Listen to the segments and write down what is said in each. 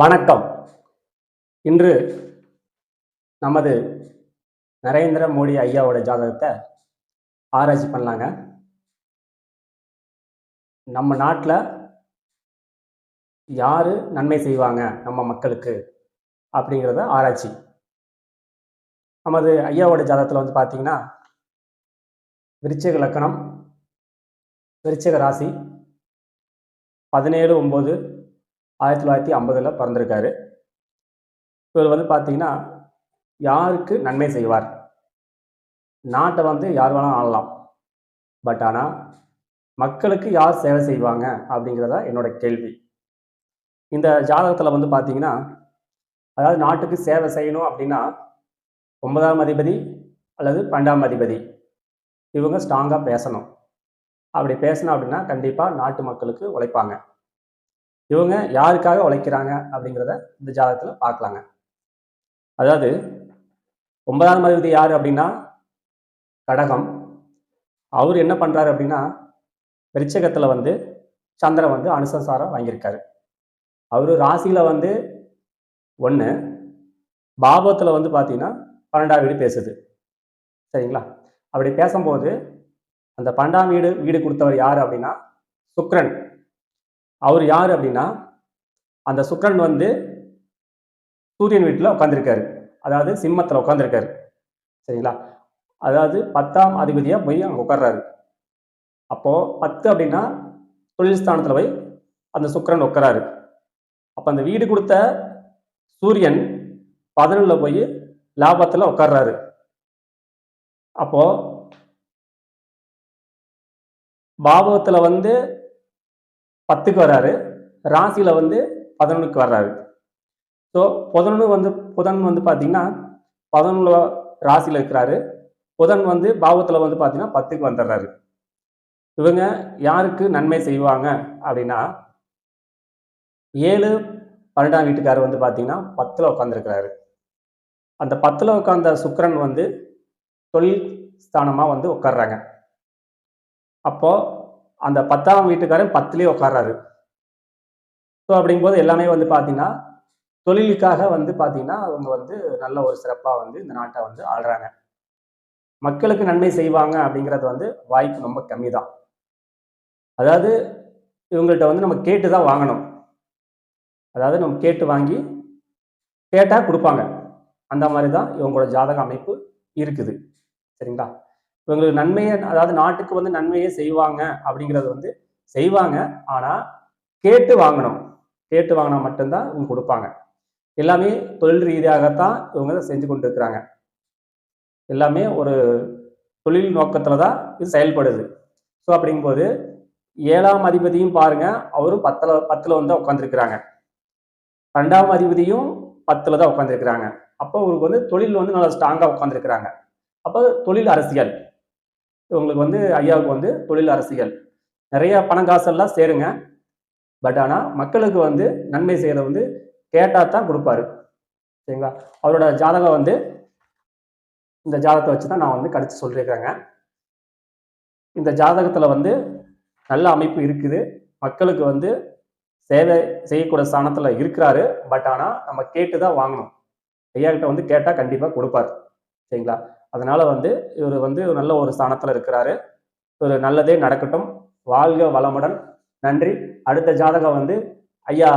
வணக்கம். இன்று நமது நரேந்திர மோடி ஐயாவோட ஜாதகத்தை ஆராய்ச்சி பண்ணலாங்க. நம்ம நாட்டில் யார் நன்மை செய்வாங்க நம்ம மக்களுக்கு அப்படிங்கிறத ஆராய்ச்சி. நமது ஐயாவோட ஜாதகத்தில் வந்து பார்த்தீங்கன்னா விருச்சிக லக்கணம் விருச்சிக ராசி பதினேழு ஒம்பது ஆயிரத்தி தொள்ளாயிரத்தி ஐம்பதில் பிறந்திருக்காரு. இவர் வந்து பார்த்தீங்கன்னா யாருக்கு நன்மை செய்வார்? நாட்டை வந்து யார் வேணாலும் ஆளலாம். பட் ஆனால் மக்களுக்கு யார் சேவை செய்வாங்க அப்படிங்கிறதா என்னோட கேள்வி. இந்த ஜாதகத்தில் வந்து பார்த்தீங்கன்னா அதாவது நாட்டுக்கு சேவை செய்யணும் அப்படின்னா ஒன்பதாம் அதிபதி அல்லது பன்னெண்டாம் அதிபதி இவங்க ஸ்ட்ராங்காக பேசணும். அப்படி பேசணும் அப்படின்னா கண்டிப்பாக நாட்டு மக்களுக்கு உழைப்பாங்க. இவங்க யாருக்காக உழைக்கிறாங்க அப்படிங்கிறத இந்த ஜாதகத்தில் பார்க்கலாங்க. அதாவது ஒன்பதாம் அதிபதி யார் அப்படின்னா கடகம். அவர் என்ன பண்ணுறாரு அப்படின்னா விருச்சகத்தில் வந்து சந்திரன் வந்து அனுசசாரம் வாங்கியிருக்காரு. அவர் ராசியில் வந்து ஒன்று பாபத்தில் வந்து பார்த்தீங்கன்னா பன்னெண்டாம் வீடு பேசுது. சரிங்களா? அப்படி பேசும்போது அந்த பன்னெண்டாம் வீடு வீடு கொடுத்தவர் யார் அப்படின்னா சுக்ரன். அவர் யார் அப்படின்னா அந்த சுக்கரன் வந்து சூரியன் வீட்டில் உட்காந்துருக்காரு அதாவது சிம்மத்தில் உட்காந்துருக்காரு சரிங்களா? அதாவது பத்தாம் அதிபதியாக போய் அங்கே உட்கார்றாரு. அப்போது பத்து அப்படின்னா தொழில் ஸ்தானத்தில் போய் அந்த சுக்கரன் உட்காராரு அப்போ அந்த வீடு கொடுத்த சூரியன் பதினொன்றில் போய் லாபத்தில் உட்கார்றாரு. அப்போது பாபத்தில் வந்து பத்துக்கு வர்றாரு. ராசியில் வந்து பதினொன்றுக்கு வர்றாரு. ஸோ புதனு வந்து புதன் வந்து பார்த்தீங்கன்னா பதினொன்று ராசியில் இருக்கிறாரு. புதன் வந்து பாவத்தில் வந்து பார்த்தீங்கன்னா பத்துக்கு வந்துடுறாரு. இவங்க யாருக்கு நன்மை செய்வாங்க அப்படின்னா ஏழு பன்னெண்டாம் வீட்டுக்காரர் வந்து பார்த்தீங்கன்னா பத்தில் உட்காந்துருக்கிறாரு அந்த பத்தில் உட்காந்த சுக்கரன் வந்து தொழில் ஸ்தானமாக வந்து உட்கார்றாங்க அப்போது அந்த பத்தாம் வீட்டுக்காரன் பத்துலேயே உட்கார்றாரு ஸோ அப்படிங்கும்போது எல்லாமே வந்து பார்த்தீங்கன்னா தொழிலுக்காக வந்து பார்த்தீங்கன்னா அவங்க வந்து நல்ல ஒரு சிறப்பாக வந்து இந்த நாட்டை வந்து ஆள்றாங்க. மக்களுக்கு நன்மை செய்வாங்க அப்படிங்கிறது வந்து வாய்ப்பு ரொம்ப கம்மி தான் அதாவது இவங்கள்ட்ட வந்து நம்ம கேட்டு தான் வாங்கணும். அதாவது நம்ம கேட்டு வாங்கி கேட்டால் கொடுப்பாங்க. அந்த மாதிரி தான் இவங்களோட ஜாதக அமைப்பு இருக்குது. சரிங்களா? இவங்களுக்கு நன்மையை அதாவது நாட்டுக்கு வந்து நன்மையே செய்வாங்க அப்படிங்கிறது வந்து செய்வாங்க. ஆனால் கேட்டு வாங்கணும். கேட்டு வாங்கினா மட்டும்தான் இவங்க கொடுப்பாங்க. எல்லாமே தொழில் ரீதியாகத்தான் இவங்க செஞ்சு கொண்டு இருக்கிறாங்க எல்லாமே ஒரு தொழில் நோக்கத்தில் தான் இது செயல்படுது. ஸோ அப்படிங்கும்போது ஏழாம் அதிபதியும் பாருங்க அவரும் பத்தில் பத்தில் வந்து உட்காந்துருக்கிறாங்க ரெண்டாம் அதிபதியும் பத்தில் தான் உட்காந்துருக்கிறாங்க அப்போ அவருக்கு வந்து தொழில் வந்து நல்லா ஸ்ட்ராங்காக உட்காந்துருக்கிறாங்க அப்போ தொழில் அரசியல். இவங்களுக்கு வந்து ஐயாவுக்கு வந்து தொழில் அரசியல். நிறைய பணம் காசெல்லாம் சேருங்க. பட் ஆனால் மக்களுக்கு வந்து நன்மை செய்கிறத வந்து கேட்டால் தான் கொடுப்பாரு. சரிங்களா? அவரோட ஜாதகம் வந்து இந்த ஜாதகத்தை வச்சு தான் நான் வந்து கடிச்சு சொல்லியிருக்கிறேங்க. இந்த ஜாதகத்தில் வந்து நல்ல அமைப்பு இருக்குது. மக்களுக்கு வந்து சேவை செய்யக்கூடிய ஸ்தானத்தில் இருக்கிறாரு. பட் ஆனால் நம்ம கேட்டு தான் வாங்கணும். ஐயா கிட்ட வந்து கேட்டால் கண்டிப்பாக கொடுப்பார். சரிங்களா? அதனால வந்து இவர் வந்து நல்ல ஒரு ஸ்தானத்தில் இருக்கிறாரு. ஒரு நல்லதே நடக்கட்டும். வாழ்க வளமுடன். நன்றி. அடுத்த ஜாதகம் வந்து ஐயா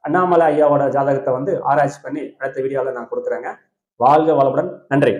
அண்ணாமலை ஐயாவோட ஜாதகத்தை வந்து ஆராய்ச்சி பண்ணி அடுத்த வீடியோவில் நான் கொடுக்குறேங்க. வாழ்க வளமுடன். நன்றி.